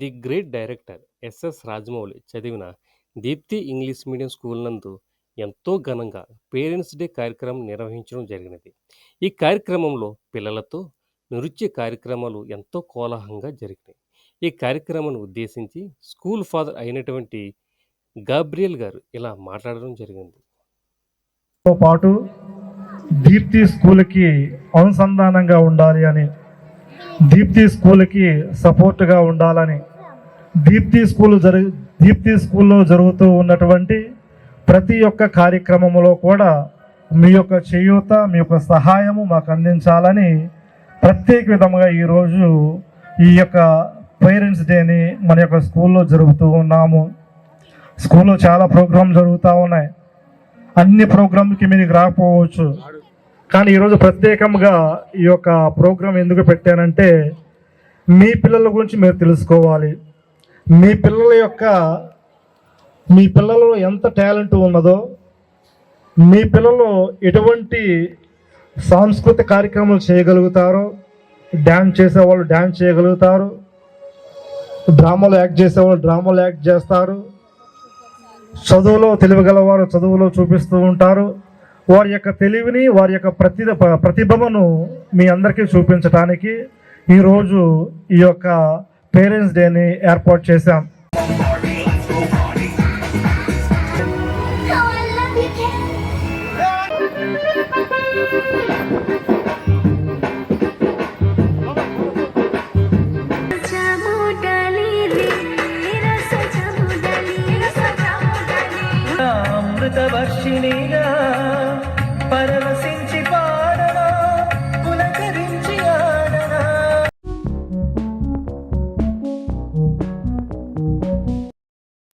The great director SS Rajamouli చదివిన Deepti English medium school నందు ఎంతో ఘనంగా పేరెంట్స్ డే కార్యక్రమం నిర్వహించడం జరిగినది. ఈ కార్యక్రమంలో పిల్లలతో నృత్య కార్యక్రమాలు ఎంతో కోలాహలంగా జరిగినాయి. ఈ కార్యక్రమాన్ని ఉద్దేశించి స్కూల్ ఫాదర్ అయినటువంటి గాబ్రియల్ గారు ఇలా మాట్లాడడం జరిగింది. తో పాటు దీప్తి స్కూల్కి అనుసంధానంగా ఉండాలి అని దీప్తి స్కూల్కి సపోర్ట్గా ఉండాలని దీప్తి స్కూల్ జరి దీప్తి స్కూల్లో జరుగుతూ ఉన్నటువంటి ప్రతి ఒక్క కార్యక్రమంలో కూడా మీ యొక్క చేయూత మీ యొక్క సహాయము మాకు అందించాలని ప్రత్యేక విధంగా ఈరోజు ఈ యొక్క పేరెంట్స్ డేని మన యొక్క స్కూల్లో జరుపుతూ ఉన్నాము. స్కూల్లో చాలా ప్రోగ్రాం జరుగుతూ ఉన్నాయి. అన్ని ప్రోగ్రాంకి మీకు రాకపోవచ్చు. కానీ ఈరోజు ప్రత్యేకంగా ఈ యొక్క ప్రోగ్రాం ఎందుకు పెట్టానంటే మీ పిల్లల గురించి మీరు తెలుసుకోవాలి. మీ పిల్లల యొక్క మీ పిల్లలలో ఎంత టాలెంట్ ఉన్నదో మీ పిల్లలు ఎటువంటి సాంస్కృతిక కార్యక్రమాలు చేయగలుగుతారో డ్యాన్స్ చేసేవాళ్ళు డ్యాన్స్ చేయగలుగుతారు డ్రామాలు యాక్ట్ చేసేవాళ్ళు డ్రామాలు యాక్ట్ చేస్తారు చదువులో తెలివిగలవారు చదువులో చూపిస్తూ ఉంటారు వారి యొక్క తెలివిని వారి యొక్క ప్రతి ప్రతిభను మీ అందరికీ చూపించడానికి ఈరోజు ఈ యొక్క పేరెంట్స్ డేని ఏర్పాటు చేశాం. అమృత వర్షిణిగా పర